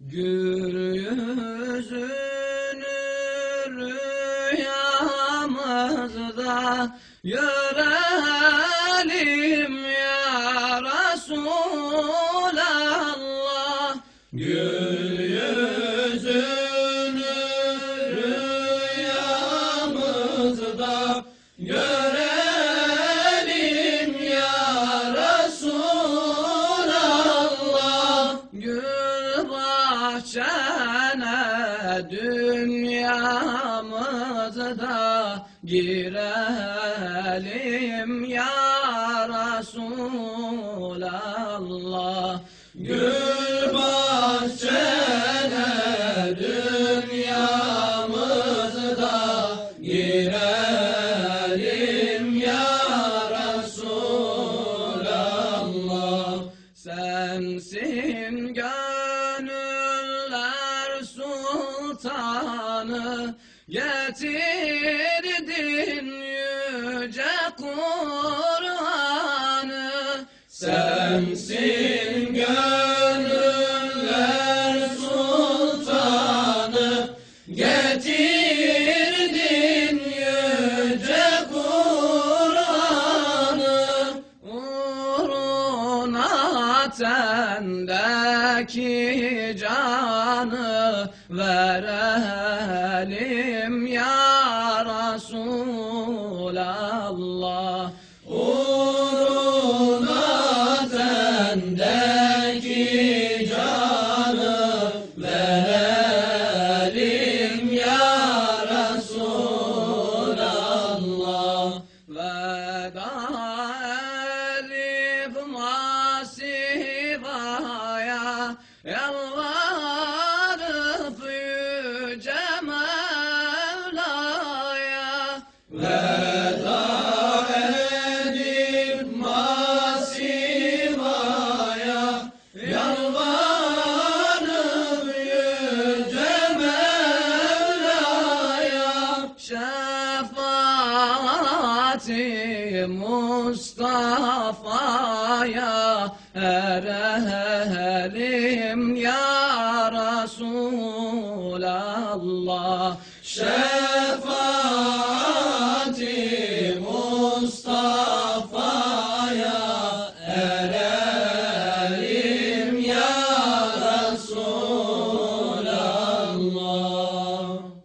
Gül yüzünü rüyamızda görelim ya Resulallah. Gül yüzünü rüyamızda görelim bahçene dünyamızda girelim ya Resulallah. Gül bahçene dünyamızda girelim ya Resulallah. Sensin gönüller sultanı Getirdin yüce Kur'an'ı. Sensin Tendeki canı verelim ya Resulallah Yalvarıp yüce Mevla'ya Veda edip masivaya Yalvarıp yüce Mevla'ya Şefaati Mustafa'ya erelim ya Resulallah. Şefaati